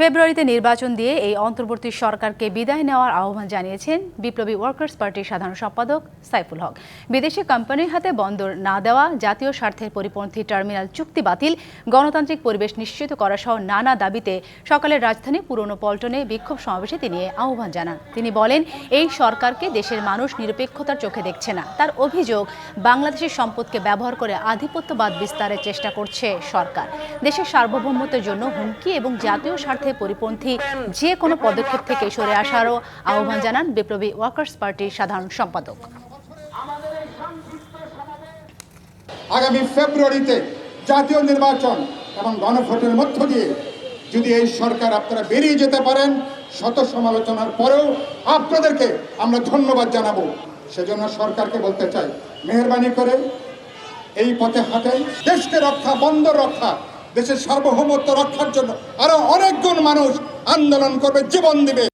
ফেব্রুয়ারিতে নির্বাচন দিয়ে এই অন্তর্বর্তী সরকারকে বিদায় নেওয়ার আহ্বান জানিয়েছেন বিপ্লবী ওয়ার্কার্স পার্টির সাধারণ সম্পাদক সাইফুল হক। বিদেশি কোম্পানির হাতে বন্দর না দেওয়া, জাতীয় স্বার্থের পরিপন্থী টার্মিনাল চুক্তি বাতিল, গণতান্ত্রিক পরিবেশ নিশ্চিত করা সহ নানা দাবিতে সকালে রাজধানী পুরনো পল্টনে বিক্ষোভ সমাবেশে তিনি আহ্বান জানান। তিনি বলেন, এই সরকারকে দেশের মানুষ নিরপেক্ষতার চোখে দেখছে না। তার অভিযোগ, বাংলাদেশের সম্পদকে ব্যবহার করে আধিপত্যবাদ বিস্তারের চেষ্টা করছে সরকার। দেশের সার্বভৌমত্বের জন্য হুমকি এবং জাতীয় স্বার্থে পরিপন্থী যে কোনো পদক্ষেপ থেকে সরে আসারও আহ্বান জানান বিপ্লবী ওয়ার্কার্স পার্টির সাধারণ সম্পাদক। আগামী ফেব্রুয়ারিতে জাতীয় নির্বাচন এবং গণভোটের মধ্য দিয়ে যদি এই সরকার আপনারা বেরিয়ে যেতে পারেন, শত সমালোচনার পরেও আপনাদেরকে আমরা ধন্যবাদ জানাব। সেজন্য সরকারকে বলতে চাই, মেহরবানি করে এই পথে হাঁটেন দেশকে রক্ষা, বন্দর রক্ষা দেশের সার্বভৌমত্ব রক্ষার জন্য আরও অনেক গুণ মানুষ আন্দোলন করবে জীবন দিবে।